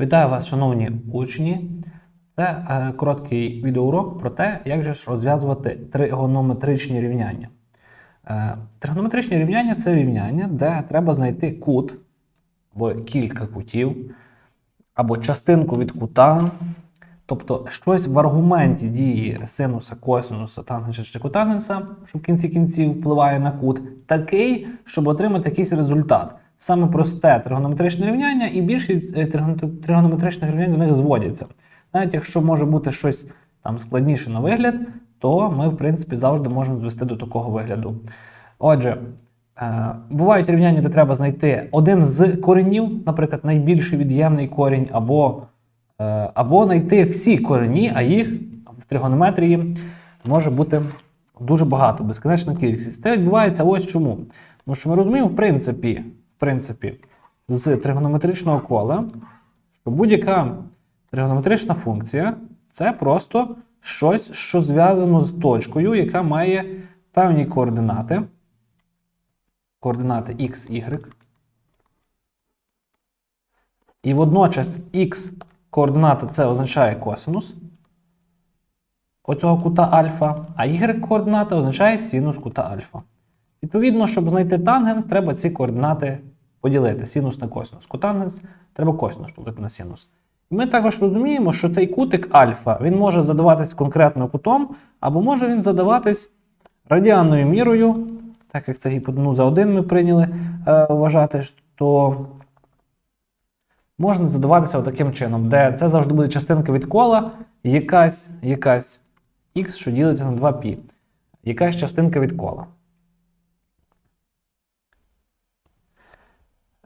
Вітаю вас, шановні учні. Це е, короткий відеоурок про те, як же ж розв'язувати тригонометричні рівняння. Е, тригонометричні рівняння це рівняння, де треба знайти кут або кілька кутів, або частинку від кута, тобто щось в аргументі дії синуса, косинуса, тангенса чи котангенса, що в кінці кінців впливає на кут, такий, щоб отримати якийсь результат. Саме просте тригонометричне рівняння, і більшість е, тригонометричних рівнянь до них зводяться. Навіть якщо може бути щось там складніше на вигляд, то ми, в принципі, завжди можемо звести до такого вигляду. Отже, е, бувають рівняння, де треба знайти один з коренів, наприклад, найбільший від'ємний корінь, або, е, або знайти всі корені, а їх в тригонометрії може бути дуже багато, безконечна кількість. Це відбувається ось чому. Тому що ми розуміємо, в принципі, принципі, з тригонометричного кола, що будь-яка тригонометрична функція це просто щось, що зв'язано з точкою, яка має певні координати. Координати x, y. І водночас x координата це означає косинус оцього кута альфа, а y координата означає синус кута альфа. Відповідно, щоб знайти тангенс, треба ці координати поділити синус на косинус. Котангенс треба косинус поділити на синус. І ми також розуміємо, що цей кутик альфа він може задаватись конкретно кутом, або може він задаватись радіанною мірою, так як це гіпотенуза 1 ми прийняли е, вважати, то можна задаватися таким чином, де це завжди буде частинка від кола, якась, якась х, що ділиться на 2π. Якась частинка від кола.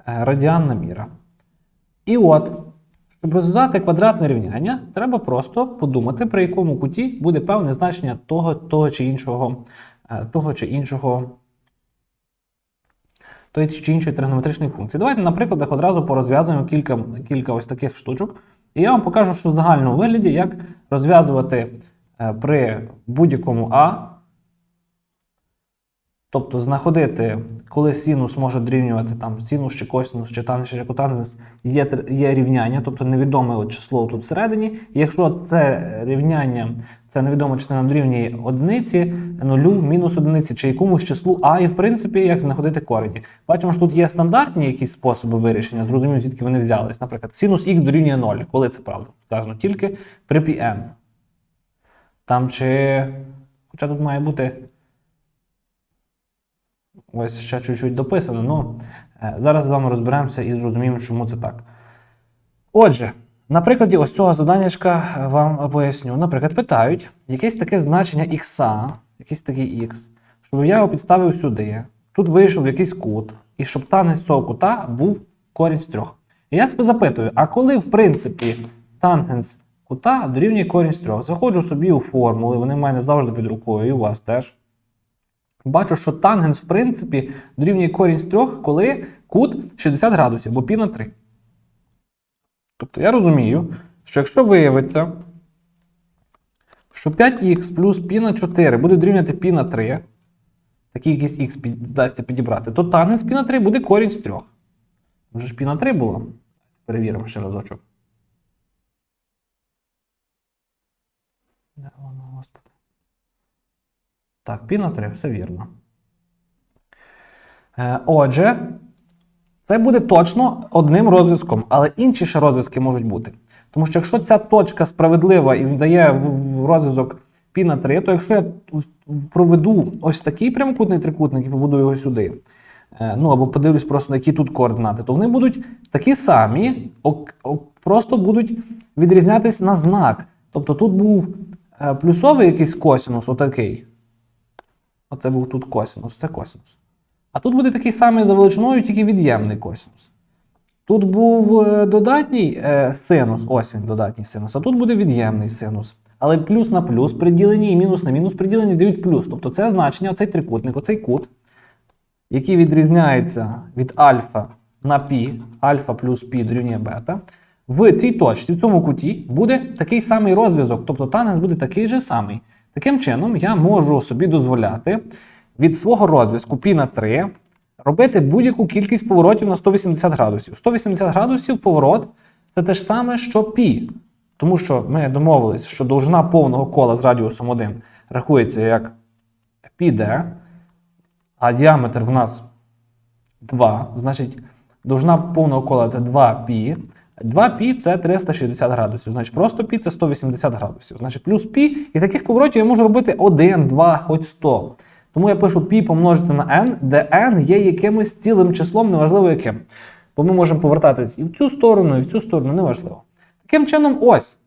Радіанна міра. І от, щоб розв'язати квадратне рівняння, треба просто подумати, при якому куті буде певне значення того, того чи іншого, е, того чи іншого тої чи іншої тригонометричної функції. Давайте на прикладах одразу порозв'язуємо кілька, кілька ось таких штучок. І я вам покажу, що в загальному вигляді, як розв'язувати е, при будь-якому А, тобто знаходити, коли синус може дорівнювати там синус чи косинус, чи тангенс, чи котангенс, є, є рівняння, тобто невідоме число тут всередині. І якщо це рівняння, це невідома частина дорівнює одиниці, нулю, мінус одиниці, чи якомусь числу А, і в принципі, як знаходити корені. Бачимо, що тут є стандартні якісь способи вирішення, зрозуміло, звідки вони взялись. Наприклад, синус х дорівнює 0. Коли це правда? Сказано тільки при πm. Там чи. Хоча тут має бути. Ось ще чуть-чуть дописано, ну е, зараз з вами розберемося і зрозуміємо, чому це так. Отже, на прикладі ось цього заданнячка е, вам поясню. Наприклад, питають якесь таке значення х, якийсь такий х, щоб я його підставив сюди. Тут вийшов якийсь кут, і щоб тангенс цього кута був корінь з трьох. І я себе запитую: а коли, в принципі, тангенс кута дорівнює корінь з трьох? Заходжу собі у формули, вони в мене завжди під рукою, і у вас теж. Бачу, що тангенс, в принципі, дорівнює корінь з трьох, коли кут 60 градусів, бо пі на 3. Тобто я розумію, що якщо виявиться, що 5х плюс пі на 4 буде дорівнювати пі на 3, такий якийсь х вдасться підібрати, то тангенс пі на 3 буде корінь з 3. Вже ж пі на 3 було. Перевіримо ще разочок. Де воно, господи? Так, пі на 3, все вірно. Е, Отже, це буде точно одним розв'язком, але інші ще розв'язки можуть бути. Тому що якщо ця точка справедлива і дає розв'язок π на 3, то якщо я проведу ось такий прямокутний трикутник і побудую його сюди, е, ну або подивлюсь просто на які тут координати, то вони будуть такі самі, просто будуть відрізнятись на знак. Тобто тут був е, плюсовий якийсь косинус, отакий. Оце був тут косинус, це косинус. А тут буде такий самий за величиною, тільки від'ємний косинус. Тут був е, додатній е, синус, ось він додатній синус, а тут буде від'ємний синус. Але плюс на плюс приділені і мінус на мінус приділені дають плюс. Тобто це значення, оцей трикутник, оцей кут, який відрізняється від альфа на пі, альфа плюс пі дорівнює бета, в цій точці, в цьому куті, буде такий самий розв'язок, тобто тангенс буде такий же самий. Таким чином, я можу собі дозволяти від свого розв'язку π на 3 робити будь-яку кількість поворотів на 180 градусів. 180 градусів поворот це те ж саме, що пі. Тому що ми домовились, що довжина повного кола з радіусом 1 рахується як πd, а діаметр в нас 2. Значить, довжина повного кола це 2π. 2π це 360 градусів. Значить, просто π це 180 градусів. Значить, плюс π. І таких поворотів я можу робити 1, 2, хоч 100. Тому я пишу π помножити на n, де n є якимось цілим числом, неважливо яким. Бо ми можемо повертатись і в цю сторону, і в цю сторону, неважливо. Таким чином, ось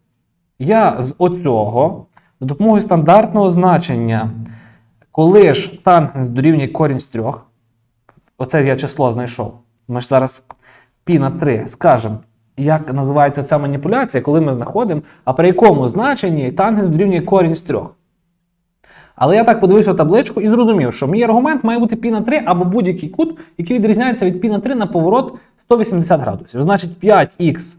я з оцього за допомогою стандартного значення, коли ж тангенс дорівнює корінь з трьох, оце я число знайшов. Ми ж зараз π на 3 скажемо, як називається ця маніпуляція, коли ми знаходимо, а при якому значенні тангенс дорівнює корінь з трьох. Але я так подивився табличку і зрозумів, що мій аргумент має бути пі на 3 або будь-який кут, який відрізняється від пі на 3 на поворот 180 градусів. Значить, 5х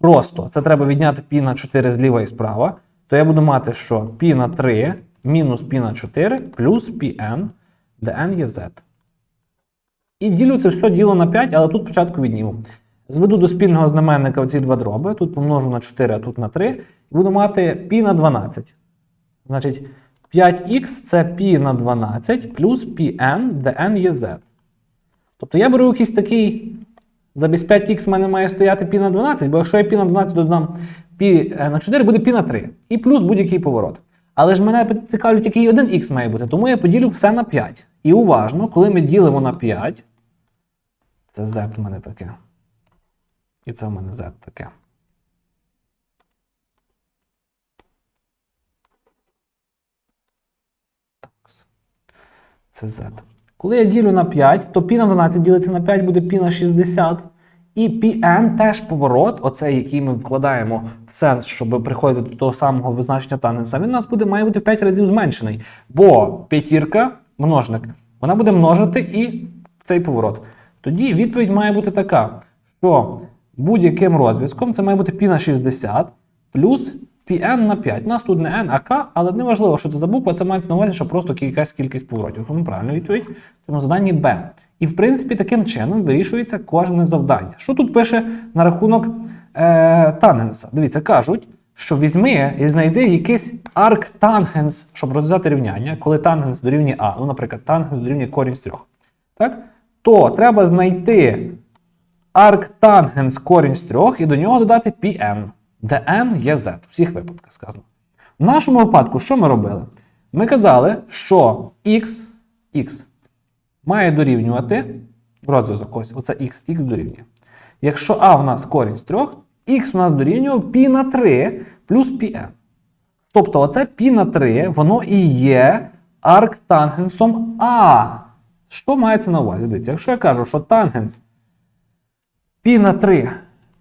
просто це треба відняти пі на 4 зліва і справа. То я буду мати, що пі на 3 мінус пі на 4 плюс πn, де n є z. І ділю це все діло на 5, але тут початку відніму. Зведу до спільного знаменника ці два дроби. Тут помножу на 4, а тут на 3. І буду мати π на 12. Значить, 5х це π на 12 плюс πn, де n є z. Тобто я беру якийсь такий. Замість 5х в мене має стояти π на 12, бо якщо я π на 12 додам π на 4, буде π на 3. І плюс будь-який поворот. Але ж мене цікавить, який один х має бути, тому я поділю все на 5. І уважно, коли ми ділимо на 5, це z в мене таке. І це в мене z таке. Це z. Коли я ділю на 5, то π на 12 ділиться на 5, буде π на 60. І Pn теж поворот, оцей, який ми вкладаємо в сенс, щоб приходити до того самого визначення тангенса, він у нас буде має бути в 5 разів зменшений. Бо п'ятірка, множник, вона буде множити і цей поворот. Тоді відповідь має бути така, що будь-яким розв'язком це має бути π на 60 плюс πn на 5. У нас тут не n, а k, але не важливо, що це за буква, це мається на увазі, що просто якась кількість поворотів. Тому правильна відповідь в цьому заданні B. І, в принципі, таким чином вирішується кожне завдання. Що тут пише на рахунок е, тангенса? Дивіться, кажуть, що візьми і знайди якийсь арктангенс, щоб розв'язати рівняння, коли тангенс дорівнює А, ну, наприклад, тангенс дорівнює корінь з трьох. Так? То треба знайти арктангенс корінь з трьох і до нього додати πn, де n є z. У всіх випадках сказано. В нашому випадку, що ми робили? Ми казали, що x, x має дорівнювати розв'язок ось, оце x, x дорівнює. Якщо а в нас корінь з 3, x у нас дорівнює π на 3 плюс πn. Тобто оце π на 3, воно і є арктангенсом А. Що мається на увазі? Дивіться, якщо я кажу, що тангенс π на 3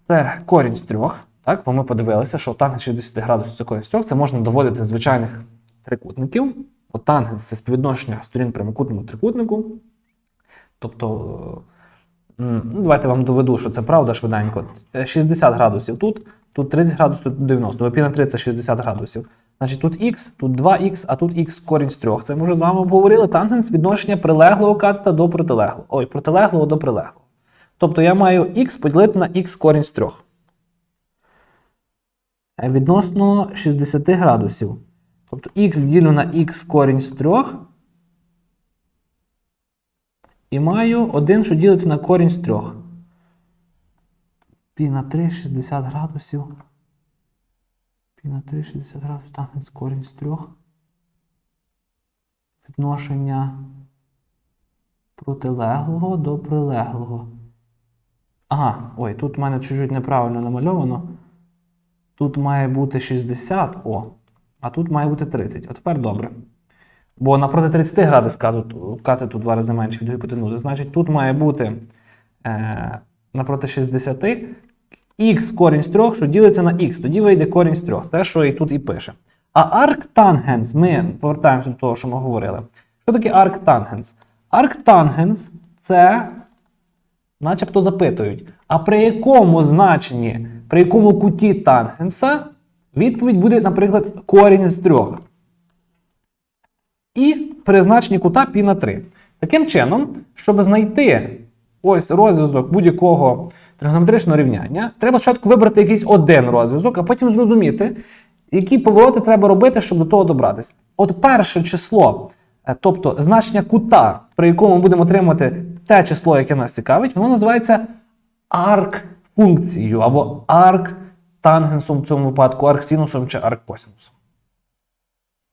це корінь з 3, так, бо ми подивилися, що тангенс 60 градусів це корінь з 3, це можна доводити звичайних трикутників. От тангенс це співвідношення сторін прямокутному трикутнику. Тобто, ну, давайте вам доведу, що це правда швиденько. Е, 60 градусів тут, тут 30 градусів, тут 90. Бо пі на 3 це 60 градусів. Значить, тут х, тут 2х, а тут х корінь з 3. Це ми вже з вами обговорили. Тангенс відношення прилеглого катета до протилеглого. Ой, протилеглого до прилеглого. Тобто я маю х поділити на х корінь з 3. Е, Відносно 60 градусів. Тобто х ділю на х корінь з 3. І маю 1, що ділиться на корінь з 3. Пі на 3 60 градусів. Пі на 3 60 градусів. Тангенс корінь з 3. Відношення протилеглого до прилеглого. Ага, ой, тут в мене чуть-чуть неправильно намальовано. Тут має бути 60, о, а тут має бути 30. А тепер добре. Бо напроти 30 градусів катету, катету два рази менше від гіпотенузи. Значить, тут має бути е, напроти 60 х корінь з 3, що ділиться на х. Тоді вийде корінь з 3. Те, що і тут і пише. А арктангенс, ми повертаємося до того, що ми говорили. Що таке арктангенс? Арктангенс це, начебто, запитують. А при якому значенні, при якому куті тангенса відповідь буде, наприклад, корінь з 3 і при значенні кута π на 3. Таким чином, щоб знайти ось розв'язок будь-якого тригонометричного рівняння, треба спочатку вибрати якийсь один розв'язок, а потім зрозуміти, які повороти треба робити, щоб до того добратися. От перше число, тобто значення кута, при якому ми будемо отримати те число, яке нас цікавить, воно називається арк-функцією або арк-тангенсом в цьому випадку, арк-синусом чи арк-косинусом.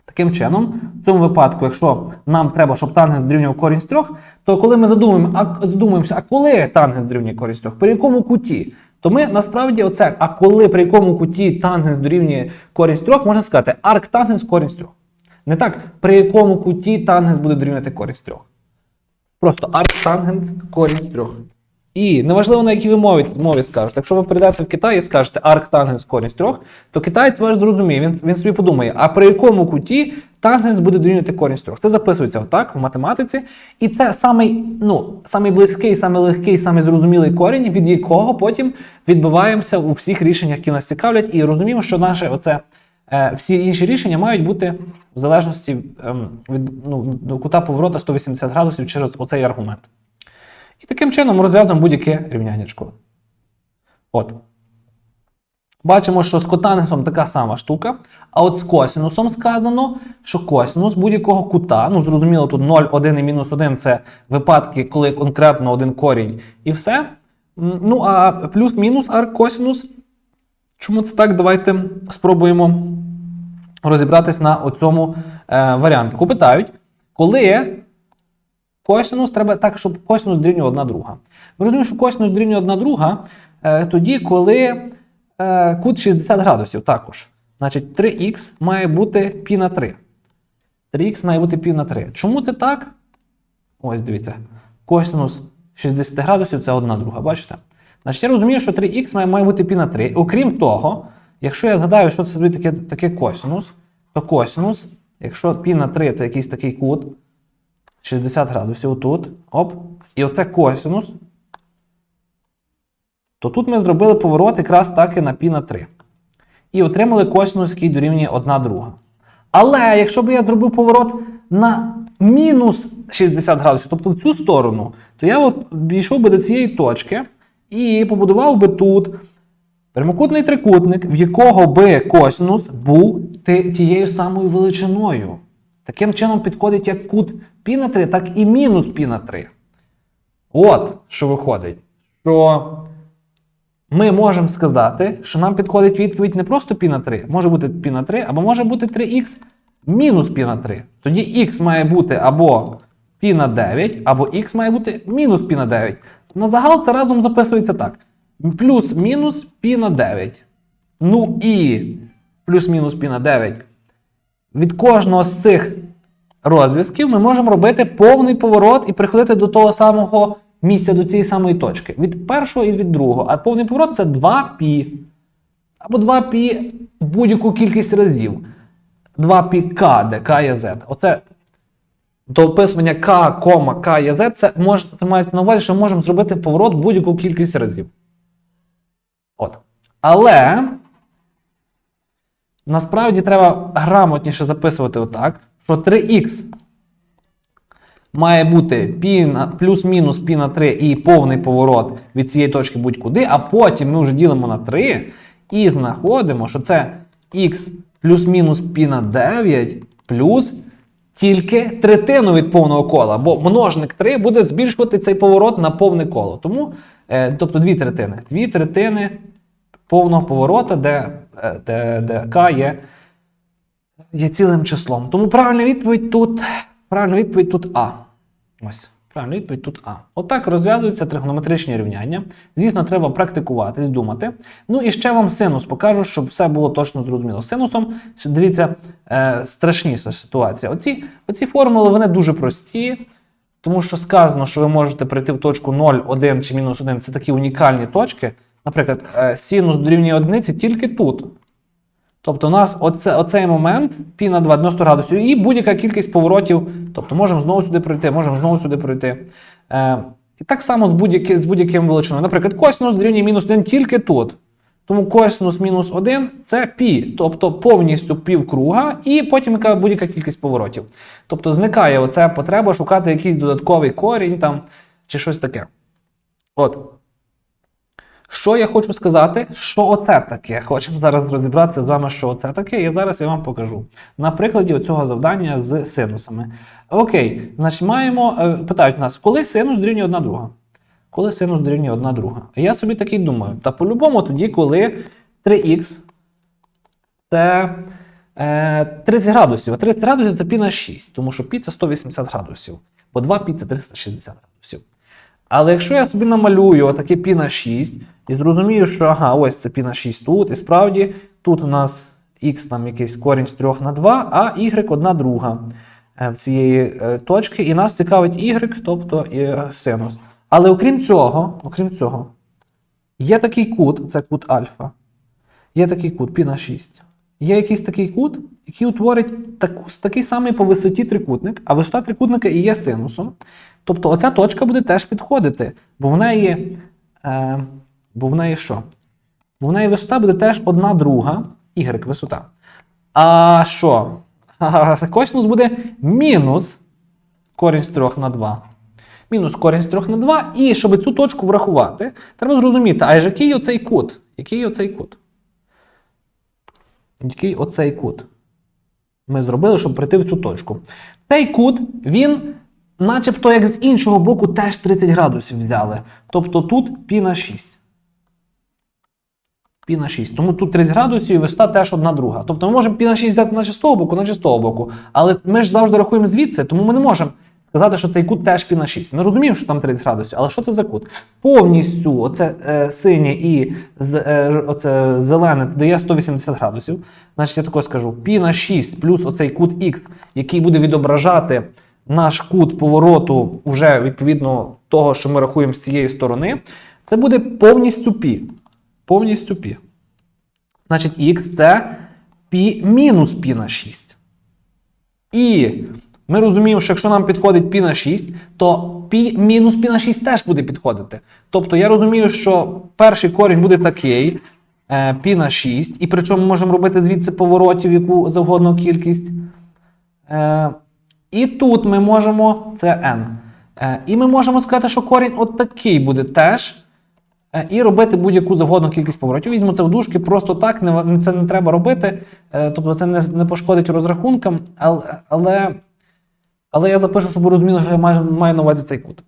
Таким чином, в цьому випадку, якщо нам треба, щоб тангенс дорівнював корінь з трьох, то коли ми задумуємо, а, задумуємося, а коли тангенс дорівнює корінь з трьох, при якому куті, то ми насправді оце, а коли при якому куті тангенс дорівнює корінь з трьох, можна сказати арктангенс корінь з трьох. Не так, при якому куті тангенс буде дорівнювати корінь з трьох. Просто арктангенс корінь з трьох. І неважливо, на якій ви мові, мові скажете. Якщо ви прийдете в Китай і скажете арктангенс корінь з трьох, то китаєць ваш зрозуміє, він, він собі подумає, а при якому куті тангенс буде дорівнювати корінь з трьох. Це записується отак в математиці. І це самий, ну, самий близький, самий легкий, самий зрозумілий корінь, від якого потім відбиваємося у всіх рішеннях, які нас цікавлять, і розуміємо, що наше оце. Е, всі інші рішення мають бути в залежності ем, від ну, кута поворота 180 градусів через оцей аргумент. І таким чином розв'язуємо будь-яке рівняннячко. От. Бачимо, що з котангенсом така сама штука. А от з косінусом сказано, що косінус будь-якого кута, ну зрозуміло, тут 0, 1 і мінус 1 це випадки, коли конкретно один корінь і все. Ну а плюс-мінус аркосінус. Чому це так? Давайте спробуємо розібратись на оцьому е, варіантику. Питають, коли косинус треба так, щоб косинус дорівнює одна друга. Ми розуміємо, що косинус дорівнює одна друга е, тоді, коли е, кут 60 градусів також. Значить, 3х має бути пі на 3. 3х має бути пі на 3. Чому це так? Ось дивіться. Косинус 60 градусів це одна друга, бачите? Значить, я розумію, що 3х має, має бути пі на 3. Окрім того, якщо я згадаю, що це собі таке, таке косинус, то косинус, якщо π на 3 це якийсь такий кут, 60 градусів тут, оп, і оце косинус, то тут ми зробили поворот якраз так і на π на 3. І отримали косинус, який дорівнює 1 друга. Але якщо б я зробив поворот на мінус 60 градусів, тобто в цю сторону, то я от дійшов би до цієї точки і побудував би тут Прямокутний трикутник, в якого би косинус був тією самою величиною. Таким чином підходить як кут пі на 3, так і мінус пі на 3. От, що виходить, що ми можемо сказати, що нам підходить відповідь не просто пі на 3, може бути пі на 3, або може бути 3х мінус пі на 3. Тоді х має бути або пі на 9, або х має бути мінус пі на 9. На загал це разом записується так Плюс-мінус π на 9. Ну і плюс-мінус π на 9. Від кожного з цих розв'язків ми можемо робити повний поворот і приходити до того самого місця, до цієї самої точки. Від першого і від другого. А повний поворот це 2π. Або 2π будь-яку кількість разів. 2πk, де k є z. Оце до описування k, k є z, це, може, це мається на увазі, що ми можемо зробити поворот будь-яку кількість разів. От. Але насправді треба грамотніше записувати отак, що 3х має бути пі плюс-мінус π на 3 і повний поворот від цієї точки будь-куди, а потім ми вже ділимо на 3 і знаходимо, що це х плюс-мінус π на 9 плюс тільки третину від повного кола, бо множник 3 буде збільшувати цей поворот на повне коло. Тому, тобто дві третини. Дві третини повного поворота, де, е, де, де k є, є цілим числом. Тому правильна відповідь тут, правильна відповідь тут А. Ось. Правильна відповідь тут А. Отак розв'язуються тригонометричні рівняння. Звісно, треба практикуватись, думати. Ну і ще вам синус покажу, щоб все було точно зрозуміло. З синусом, дивіться, е, страшніша ситуація. Оці, оці формули вони дуже прості, тому що сказано, що ви можете прийти в точку 0, 1 чи мінус 1. Це такі унікальні точки. Наприклад, е, синус дорівнює одиниці тільки тут. Тобто у нас оце, оцей момент π на 2 90 градусів і будь-яка кількість поворотів. Тобто можемо знову сюди пройти, можемо знову сюди пройти. Е, і так само з, будь-яки, з будь-яким величиною. Наприклад, косинус дорівнює мінус 1 тільки тут. Тому косинус мінус 1 це π, тобто повністю півкруга, і потім яка будь-яка кількість поворотів. Тобто зникає оця потреба шукати якийсь додатковий корінь там, чи щось таке. От. Що я хочу сказати? Що оце таке? Хочемо зараз розібратися з вами, що оце таке, і зараз я вам покажу. На прикладі цього завдання з синусами. Окей, значить, маємо. е, Питають нас, коли синус дорівнює одна друга? Коли синус дорівнює одна друга? А я собі такий думаю, та по-любому тоді, коли 3х це е, 30 градусів, а 30 градусів це пі на 6, тому що пі це 180 градусів, бо 2 пі це 360 градусів. Але якщо я собі намалюю отаке пі на 6 і зрозумію, що ага, ось це пі на 6 тут, і справді тут у нас х там якийсь корінь з 3 на 2, а y одна друга е, в цієї е, точки, і нас цікавить y, тобто е, синус. Але окрім цього, окрім цього, є такий кут, це кут альфа. Є такий кут пі на 6. Є якийсь такий кут, який утворить таку, такий самий по висоті трикутник, а висота трикутника і є синусом. Тобто оця точка буде теж підходити, бо в неї, е, бо в неї що? Бо в неї висота буде теж одна друга, y висота. А що? А, косинус буде мінус корінь з 3 на 2. Мінус корінь з 3 на 2. І щоб цю точку врахувати, треба зрозуміти, а який оцей кут? Який оцей кут? Який оцей кут? Ми зробили, щоб прийти в цю точку. Цей кут, він, начебто, як з іншого боку, теж 30 градусів взяли. Тобто тут пі на 6. Пі на 6. Тому тут 30 градусів і висота теж одна друга. Тобто ми можемо пі на 6 взяти з того боку, наче з того боку. Але ми ж завжди рахуємо звідси, тому ми не можемо сказати, що цей кут теж пі на 6. Ми розуміємо, що там 30 градусів, але що це за кут? Повністю оце е, синє і е, оце зелене дає 180 градусів. Значить, я тако скажу: пі на 6 плюс оцей кут Х, який буде відображати наш кут повороту вже відповідно того, що ми рахуємо з цієї сторони, це буде повністю пі. Повністю пі. Значить, х це пі мінус пі на 6. І ми розуміємо, що якщо нам підходить пі на 6, то пі мінус пі на 6 теж буде підходити. Тобто я розумію, що перший корінь буде такий, е, пі на 6, і причому ми можемо робити звідси поворотів яку завгодно кількість. Е, і тут ми можемо, це n. Е, і ми можемо сказати, що корінь от такий буде теж. І робити будь-яку завгодну кількість поворотів. Візьму це в дужки, просто так, це не треба робити. Тобто це не, не пошкодить розрахункам, але, але, але я запишу, щоб ви розуміли, що я маю, маю на увазі цей кут.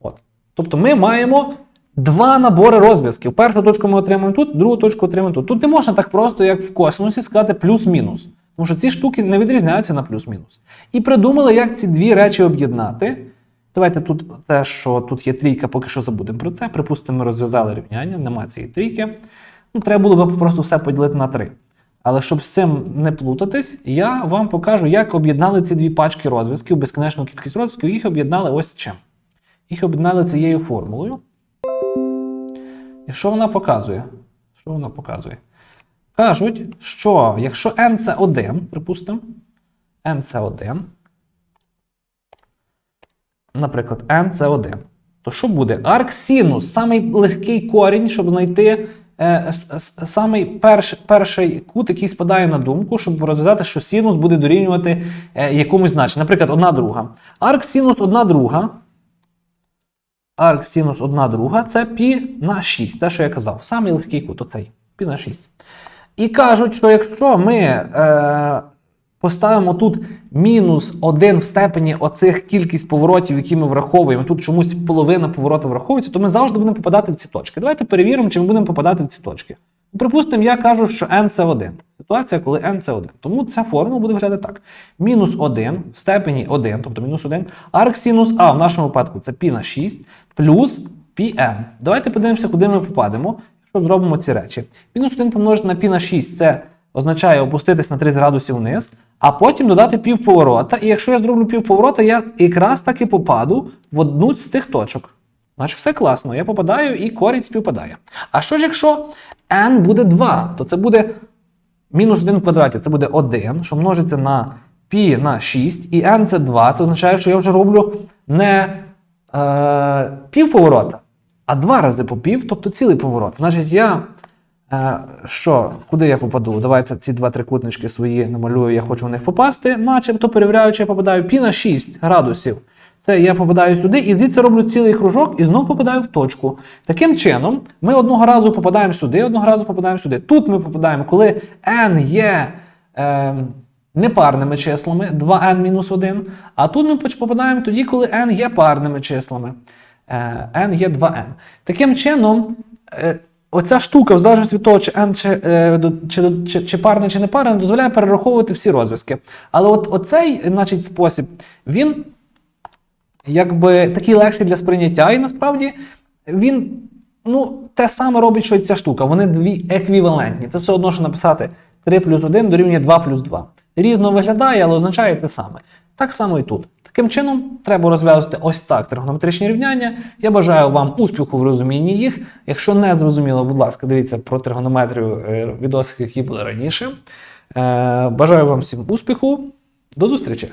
От. Тобто ми маємо два набори розв'язків. Першу точку ми отримаємо тут, другу точку отримаємо тут. Тут не можна так просто, як в косинусі, сказати плюс-мінус. Тому що ці штуки не відрізняються на плюс-мінус. І придумали, як ці дві речі об'єднати. Давайте тут те, що тут є трійка, поки що забудемо про це. Припустимо, ми розв'язали рівняння, нема цієї трійки. Ну, треба було б просто все поділити на три. Але щоб з цим не плутатись, я вам покажу, як об'єднали ці дві пачки розв'язків, безкінечну кількість розв'язків, їх об'єднали ось чим. Їх об'єднали цією формулою. І що вона показує? Що вона показує? Кажуть, що якщо n це 1, припустимо, n це 1, наприклад, n це 1, то що буде? Арксінус, самий легкий корінь, щоб знайти самий перш, перший кут, який спадає на думку, щоб розв'язати, що синус буде дорівнювати е, якомусь значенню. Наприклад, одна друга. Арк синус 1 друга. Арк синус одна друга це пі на 6, те, що я казав. Самий легкий кут, оцей, пі на 6. І кажуть, що якщо ми е, поставимо тут мінус 1 в степені оцих кількість поворотів, які ми враховуємо, тут чомусь половина повороту враховується, то ми завжди будемо попадати в ці точки. Давайте перевіримо, чи ми будемо попадати в ці точки. Ну, Припустимо, я кажу, що n це 1. Ситуація, коли n це 1. Тому ця формула буде виглядати так: мінус 1 в степені 1, тобто мінус 1, арксінус А в нашому випадку це π на 6 плюс πn. Давайте подивимося, куди ми попадемо, якщо зробимо ці речі. Мінус 1 помножити на π на 6 це означає опуститись на 30 градусів вниз, а потім додати півповорота. І якщо я зроблю півповорота, я якраз таки попаду в одну з цих точок. Значить, все класно, я попадаю і корінь співпадає. А що ж, якщо n буде 2, то це буде мінус 1 в квадраті, це буде 1, що множиться на π на 6, і n це 2, це означає, що я вже роблю не е, півповорота, а два рази по пів, тобто цілий поворот. Значить, я що, куди я попаду? Давайте ці два трикутнички свої намалюю, я хочу в них попасти, начебто перевіряючи, я попадаю π на 6 градусів. Це я попадаю сюди і звідси роблю цілий кружок і знову попадаю в точку. Таким чином, ми одного разу попадаємо сюди, одного разу попадаємо сюди. Тут ми попадаємо, коли n є е, непарними числами, 2n-1, а тут ми попадаємо тоді, коли n є парними числами. Е, n є 2n. Таким чином, е, оця штука, в залежності від того, чи n чи, е, чи, чи, чи парне, чи не парне, дозволяє перераховувати всі розв'язки. Але от оцей значить, спосіб, він якби такий легший для сприйняття, і насправді він ну, те саме робить, що і ця штука. Вони дві еквівалентні. Це все одно, що написати 3 плюс 1 дорівнює 2 плюс 2. Різно виглядає, але означає те саме. Так само і тут. Таким чином, треба розв'язувати ось так тригонометричні рівняння. Я бажаю вам успіху в розумінні їх. Якщо не зрозуміло, будь ласка, дивіться про тригонометрію е, відоси, які були раніше. Е, Бажаю вам всім успіху. До зустрічі!